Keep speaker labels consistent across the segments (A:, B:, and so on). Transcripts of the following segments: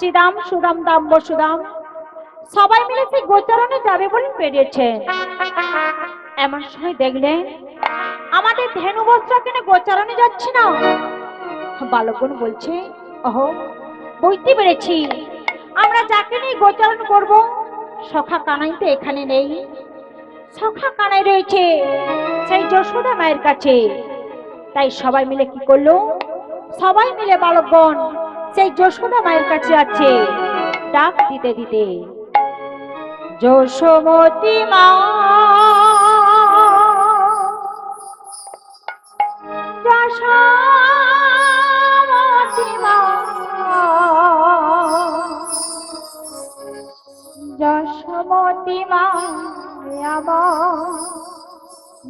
A: শ্রীদাম, সুদাম দাম বসুদাম সবাই মিলে সেই গোচরণে যাবে বলে বেরিয়েছে এমন সময় দেখলেন, আমাদের ধেনু বস্ত্র কিনে গোচারণে যাচ্ছি না। বালকগণ বলছে, ওহো বইতে পেরেছি। আমরা যাকে নিয়ে গোচারণ করব, সখা কানাই তো এখানে নেই। সখা কানাই রয়েছে, সেই যশোদা মায়ের কাছে। তাই সবাই মিলে কি করল? সবাই মিলে বালকগণ সেই যশোদা মায়ের কাছে আছে। ডাক দিতে দিতে যশোমতী মা! যশোমতী মা!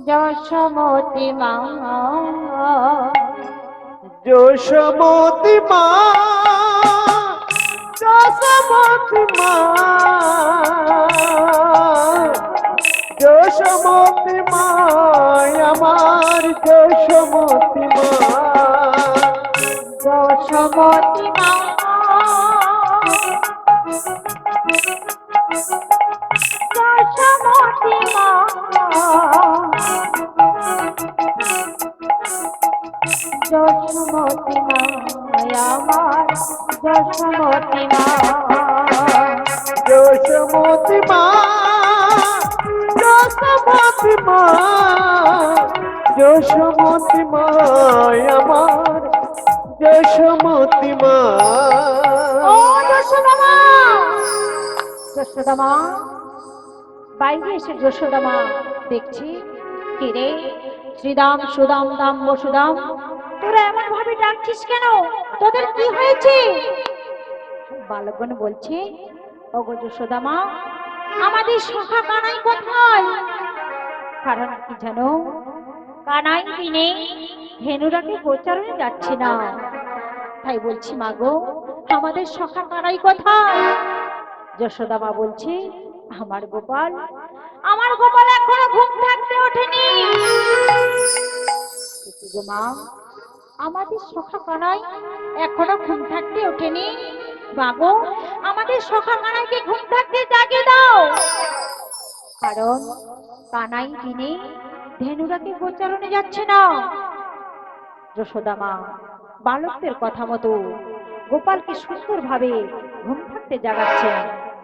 A: যশোমতী মা যশোমতী মা!
B: যশোমতি মা যশোমতি মা আমার যশোমতি মা
A: যশোমতী মা আমার মা
B: যশোমতি মা যশোমতি মা যশোমতি মা আমার যশোমতি মা
A: ও যশোদা মা যশোদা মা বাইরে এসে যশোদা মা দেখছি কিরে শ্রীদাম, সুদাম, দাম, বসুদাম, তোরা এমন ভাবে ডাকছিস কেন? তোদের কি হয়েছে? বালকগণ বলছে ওগো যশোদা মা আমাদের সখা কানাই কোথায়? কারণ কি জানো, কানাই দিনে ধেনুরাকে গোচারণে যাচ্ছে না। তাই বলছি মাগো আমাদের সখা কানাই কোথায়? যশোদা মা বলছে, আমার গোপাল আমার গোপাল এখনও ঘুম থাকতে ওঠেনি। মা, আমাদের সখা কানাই এখনও ঘুম থাকতে ওঠেনি। বাবু, আমাদের কানাইকে ঘুম থাকতে দাও। কারণ কানাই ধেনুরাকে গোচারণে যাচ্ছে না। বালকদের কথা মতো গোপালকে সুন্দরভাবে ঘুম থাকতে জাগাচ্ছেন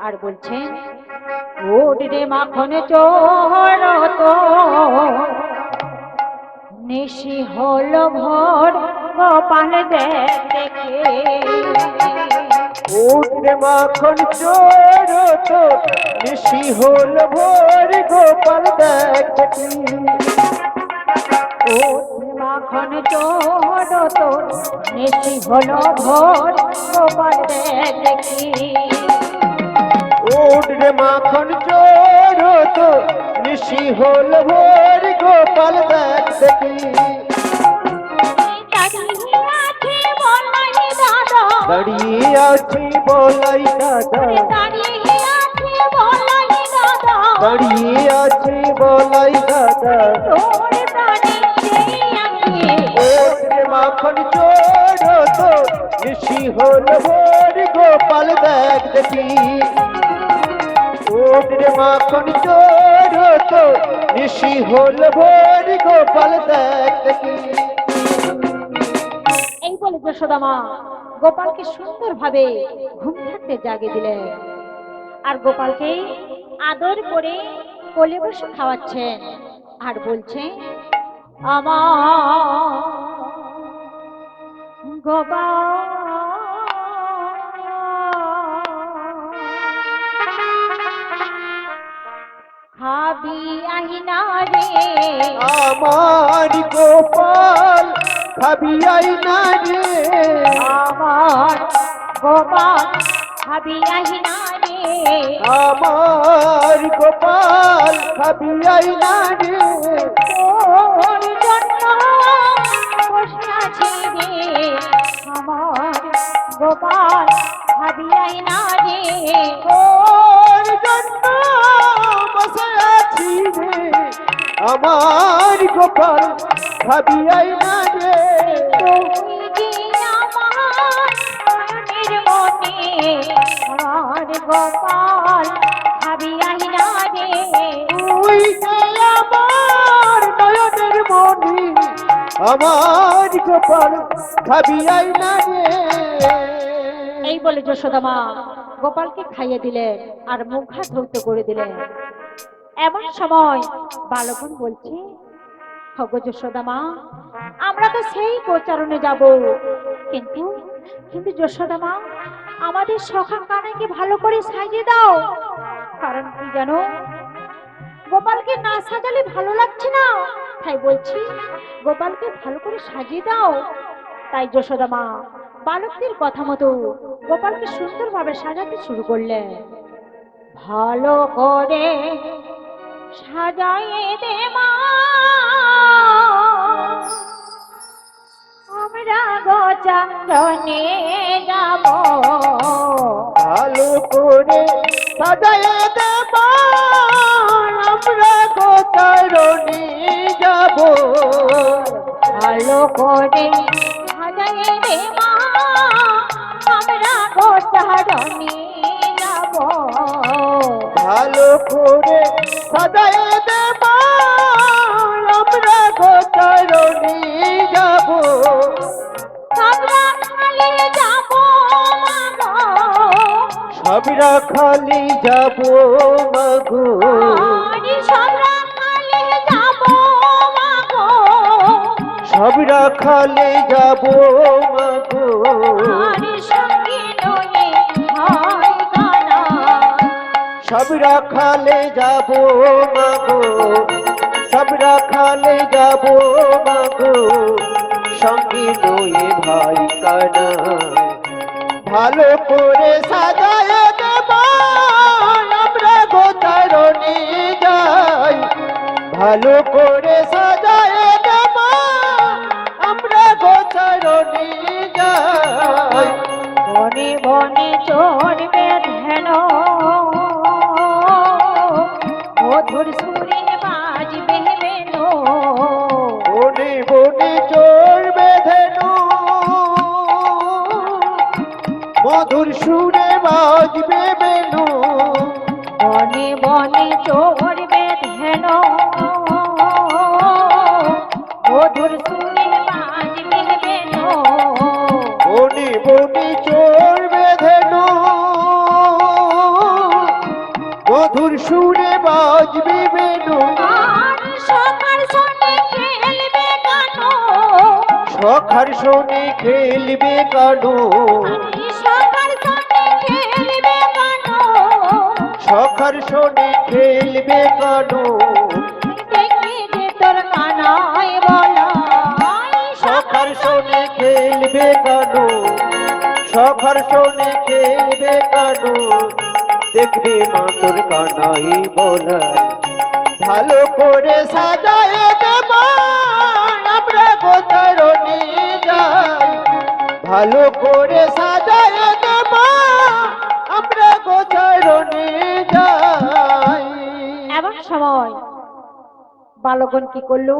A: আর বলছেন, ওট রে মাখনে চোর তো, নিশি হলো ভোর গোপাল দেখে।
B: উঠে মাখন চোর তো নিশি হল ভোর, গোপাল দেখ
A: মাখন চোর তো নিশি হলো ভোর, গোপাল দেখি
B: উঠে মাখন চোর তো নিশি হল ভোর, গোপাল দেখ
A: দাঁড়িয়ে আছি বলাই দাদা।
B: দাঁড়িয়ে আছে বলাই দাদা। মাখন চোর তো নিশি হল ভোর গোপাল দেখ দেখি। ওঠে মাখন চোর তো নিশি হল ভোর গোপাল দেখ দেখি।
A: এই বলে যশোদা মা গোপালকে সুন্দরভাবে ঘুম থাকতে জাগে দিলেন। আর গোপালকে আদর করে কোলে বসে খাওয়াচ্ছেন আর বলছে আমার গোপাল আহিনা রে।
B: আমার গোপাল খাবি আই না রে
A: আমার গোপাল। ভাবি আহিনা রে
B: আমার গোপাল খাবি আই না রে
A: তোর জন্য বসে আছি রে। আমার গোপাল ভাবি আহিনা রে
B: তোর জন্য বসে আছি রে। আমার গোপাল খাবি আই না রে
A: আমার গোপাল ভাবি আহিনা রে
B: তুই আমার নয়নের মনি আমার গোপাল ভাবিয়াই না রে
A: এই বলে যশোদা মা গোপালকে খাইয়ে দিলেন আর মুখ হাত ধৌত করে দিলেন। এমন সময় বালকন বলছে যশোদা মা, আমরা তো সেই গোচারণে যাব। কিন্তু কিন্তু যশোদা মা, আমাদের সখা কানাইকে ভালো করে সাজিয়ে দাও। কারণ কি জানো, গোপালকে না সাজালে ভালো লাগছে না। তাই বলছি, গোপালকে ভালো করে সাজিয়ে দাও। তাই যশোদা মা, বালকদের কথা মতো গোপালকে সুন্দরভাবে সাজাতে শুরু করলেন। ভালো করে সাজাইয়ে দে মা। আমরা গোচারণে যাব।
B: ভালো করে সাজায়ে দেব আমরা গোচারণে যাব।
A: করে সাজাইয়ে দে মা। আমরা গোচারণে
B: সাজায়ে দেব আমরা গোচারণে যাব।
A: আমরা খালি যাব মাগো।
B: সবরা খালি যাব মাগো।
A: সবরা খালি যাব মাগো।
B: সবরা খালে যাব মাগো সবরা খালে যাব মাগো। সঙ্গে লয়ে ভাই কানা ভালো করে সাজায় দেব, আমরা গোতারণে যাই। ভালো করে সাজায় দেব, আমরা গোতারণে যাই।
A: বনে বনে চড়বে ধ্যান মধুর সুরে বাজবে বেনো
B: বনে বনে চড়বে ধেনু মধুর সুরে বাজবে বেনু
A: বনে বনে চড়বে ধেনু মধুর সুরে
B: মধুর সুরে বাজবে বেনু
A: খেলবে
B: সখার শোনে খেলবে কানু
A: সকাল সনে খেলবে গানো।
B: সখার শোনে খেলবে কানু
A: তোর কানায় বলা।
B: সখার শোনে খেলবে কানু সখার শোনে খেলবে কানু দেখবে মা তোর কানাই বলা। ভালো করে সাজায় দেব আমরা গোতারণে যাই? ভালো করে সাজায় দেব আমরা গোতারণে যাই?
A: এমন সময় বালকন কি করল?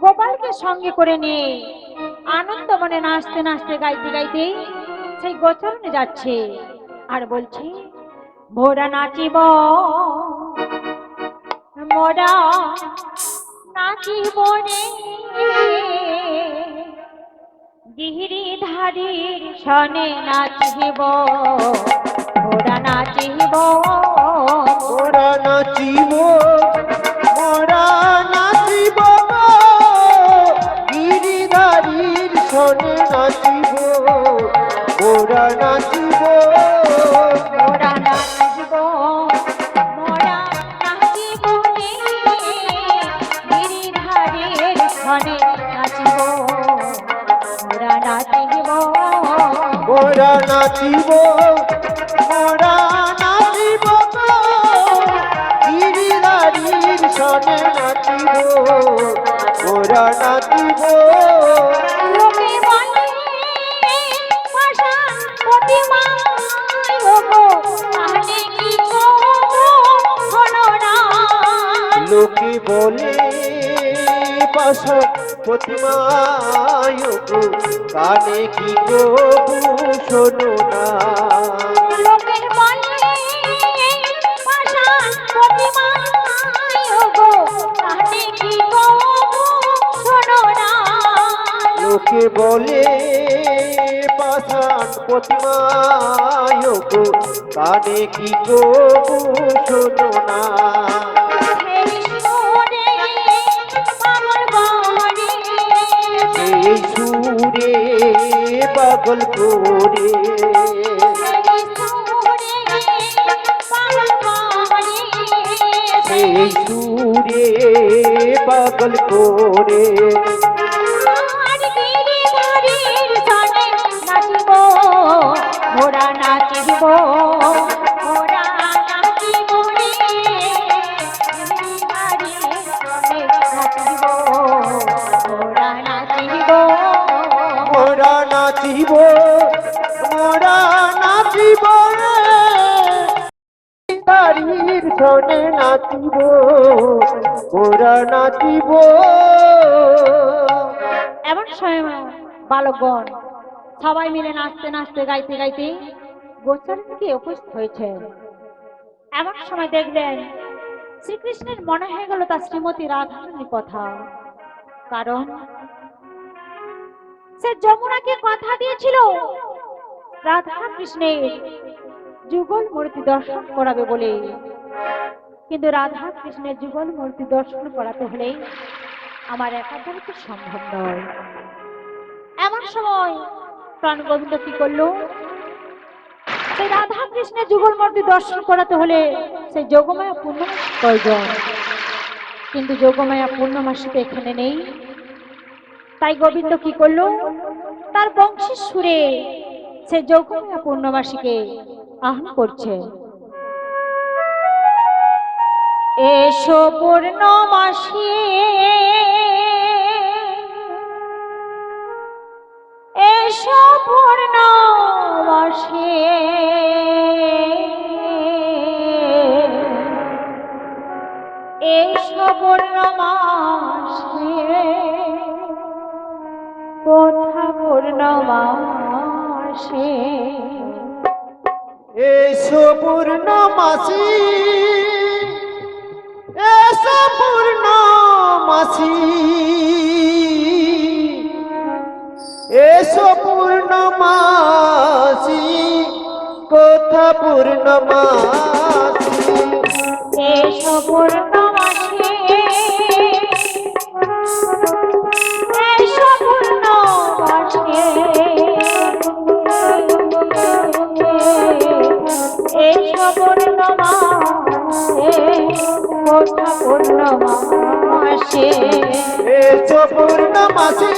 A: গোপালকে সঙ্গে করে নিয়ে আনন্দ মনে নাচতে নাচতে গাইতে গাইতে সেই গোচরণে যাচ্ছে। আর বলছে মোরা নাচিব মোরা নাচিব রে গিরি ধারির সনে নাচিব মোরা নাচিব
B: মোরা নাচিব। মোরা নাচিব। গিরিধারীর শোনে নাচিব। মোরা
A: লোকে বলে
B: পাশা প্রতিমায় কানে কি প্রভু শোনো না?
A: লোকের
B: বলে লোকে বলে পাষাণ প্রতিমায় কানে কি প্রভু শোনো না?
A: সুরে পাগল
B: করে।
A: সেই সুরে পাগল বনে
B: এই সুরে পাগল করে।
A: আর গিরিধারীর সনে নাচিব।
B: শোনে নাচিব মোরা নাচিব
A: এমন সময় বালকগণ সবাই মিলে নাচতে নাচতে, গাইতে গাইতে গোচারণকে উপস্থিত হয়েছে এমন সময় দেখলেন শ্রীকৃষ্ণের মনে হয়ে গেল তার শ্রীমতী রাধারণীর কথা। কারণ সে যমুনাকে কথা দিয়েছিল। রাধা কৃষ্ণের যুগল মূর্তি দর্শন করাবে বলে কিন্তু রাধা কৃষ্ণের যুগল মূর্তি দর্শন করাতে হলে আমার একা তো সম্ভব নয়। এমন সময় প্রাণ গোবিন্দ কি করল? সেই রাধা কৃষ্ণের যুগল মূর্তি দর্শন করাতে হলে সেই যোগমায়া পূর্ণমাসী প্রয়োজন। কিন্তু যোগমায়া পূর্ণমাসী তো এখানে নেই। তাই গোবিন্দ কি করল? তার বংশের সুরে সে যোগমায়া পূর্ণমাসীকে আহ্বান করছে। এসো পূর্ণমাসী এসো পূর্ণমাসী এসো পূর্ণমাসী কোথা পূর্ণমাসী
B: এসো এসো পূর্ণমাসি এসো পূর্ণমাসি কোথা পূর্ণমাসি।
A: পূর্ণমাসি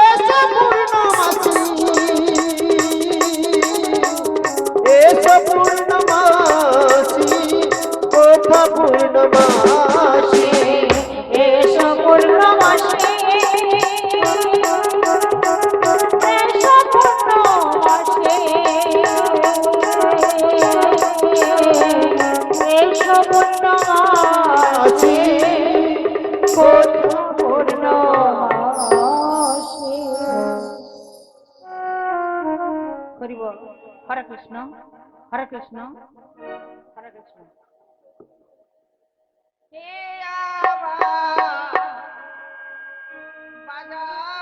A: এসো পূর্ণমাসী। এসো পূর্ণমাসি কোথা পূর্ণমাসি? হরে কৃষ্ণ হে কৃষ্ণ
B: কে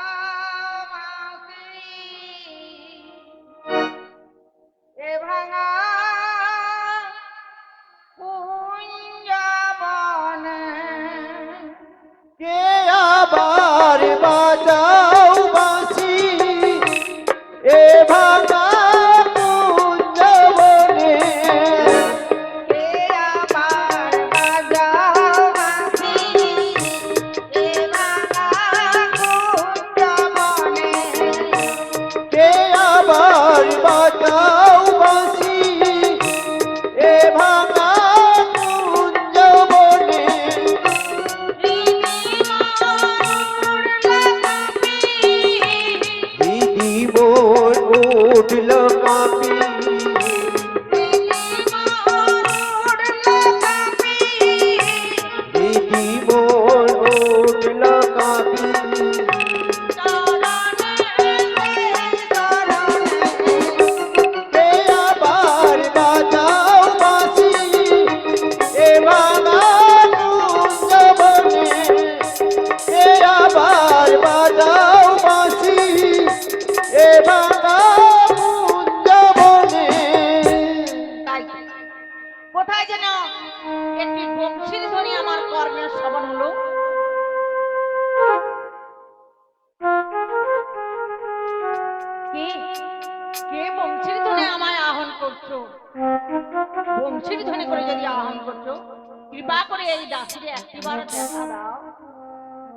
B: কৃপা
C: করে এই দাসীরে একটিবার দেখা দাও।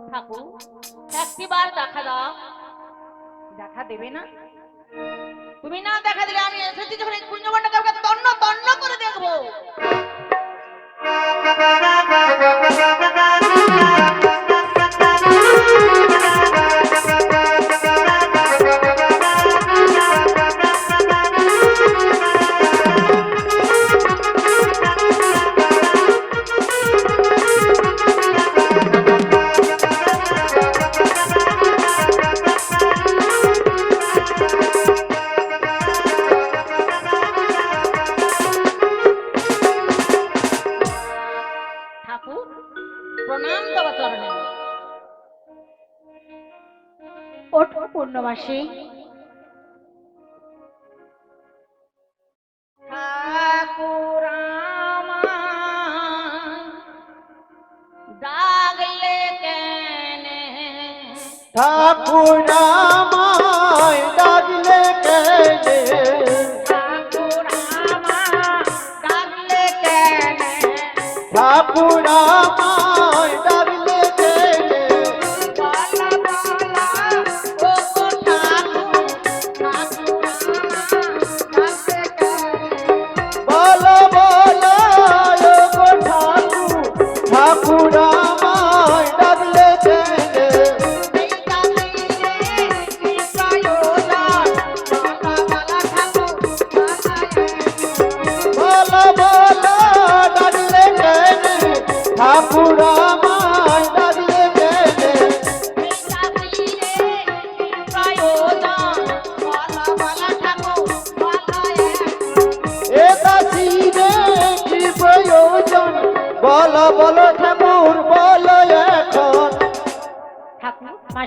C: ঠাকুর একটিবার দেখা দাও। দেখা দেবে না? তুমি না দেখা দিলে আমি এসেছি যখন এই কুঞ্জবনটা কাউকে তন্ন তন্ন করে দেখব।
B: ওঠো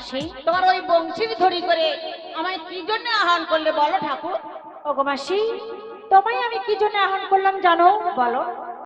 B: মাসি
C: তোমার ওই বংশী ধরি করে আমায় কি জন্য আহ্বান করলে বলো ঠাকুর?
B: ওগো মাসি, তোমায় আমি কি জন্য আহ্বান করলাম জানো? বলো।